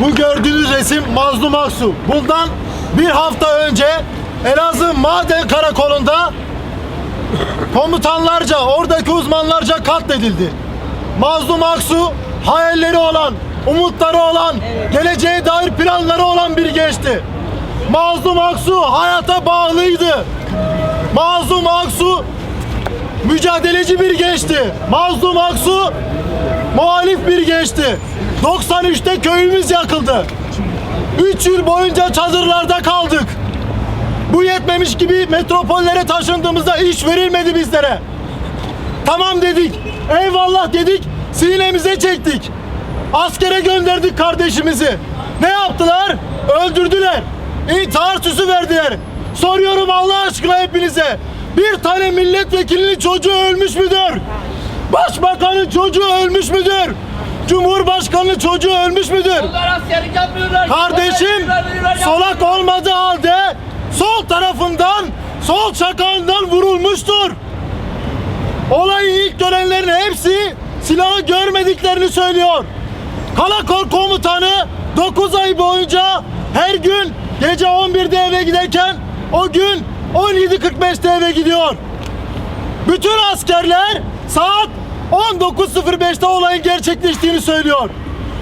Bu gördüğünüz resim Mazlum Aksu. Bundan bir hafta önce Elazığ Maden Karakolu'nda komutanlarca, oradaki uzmanlarca katledildi. Mazlum Aksu hayalleri olan, umutları olan, geleceğe dair planları olan bir gençti. Mazlum Aksu hayata bağlıydı. Mazlum Aksu mücadeleci bir gençti. Mazlum Aksu gençti. 93'te köyümüz yakıldı. 3 yıl boyunca çadırlarda kaldık. Bu yetmemiş gibi metropollere taşındığımızda iş verilmedi bizlere. Tamam dedik, eyvallah dedik, sinemize çektik. Askere gönderdik kardeşimizi. Ne yaptılar? Öldürdüler. İntihar süsü verdiler. Soruyorum Allah aşkına hepinize. Bir tane milletvekilinin çocuğu ölmüş müdür? Başbakanın çocuğu ölmüş müdür? Cumhurbaşkanının çocuğu ölmüş müdür? Kardeşim solak olmadığı halde sol tarafından sol çakağından vurulmuştur. Olayı ilk görenlerin hepsi silahı görmediklerini söylüyor. Kalakor komutanı 9 ay boyunca her gün gece 11'de eve giderken o gün 17.45'te eve gidiyor. Bütün askerler saat 19.05'te olayın gerçekleştiğini söylüyor.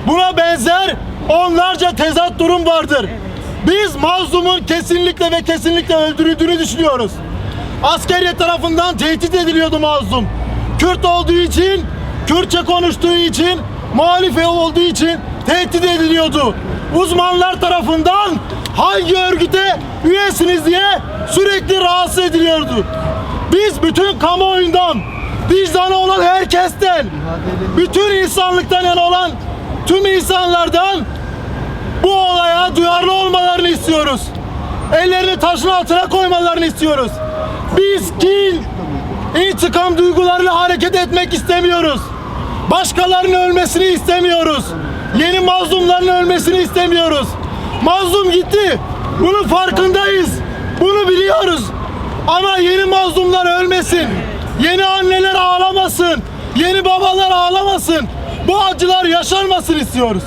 Buna benzer onlarca tezat durum vardır. Biz mazlumun kesinlikle ve kesinlikle öldürüldüğünü düşünüyoruz. Askeriye tarafından tehdit ediliyordu mazlum. Kürt olduğu için, Kürtçe konuştuğu için, muhalif olduğu için tehdit ediliyordu. Uzmanlar tarafından hangi örgüte üyesiniz diye sürekli rahatsız ediliyordu. Biz bütün kamuoyundan, vicdanı olan herkesten, bütün insanlıktan yana olan tüm insanlardan bu olaya duyarlı olmalarını istiyoruz. Ellerini taşın altına koymalarını istiyoruz. Biz kin, intikam duygularıyla hareket etmek istemiyoruz. Başkalarının ölmesini istemiyoruz. Yeni mazlumların ölmesini istemiyoruz. Mazlum gitti. Bunun farkındayız. Bunu biliyoruz. Ama yeni mazlumlar ölmesin. Yeni anneler ağlamasın. Yeni babalar ağlamasın. Bu acılar yaşanmasın istiyoruz.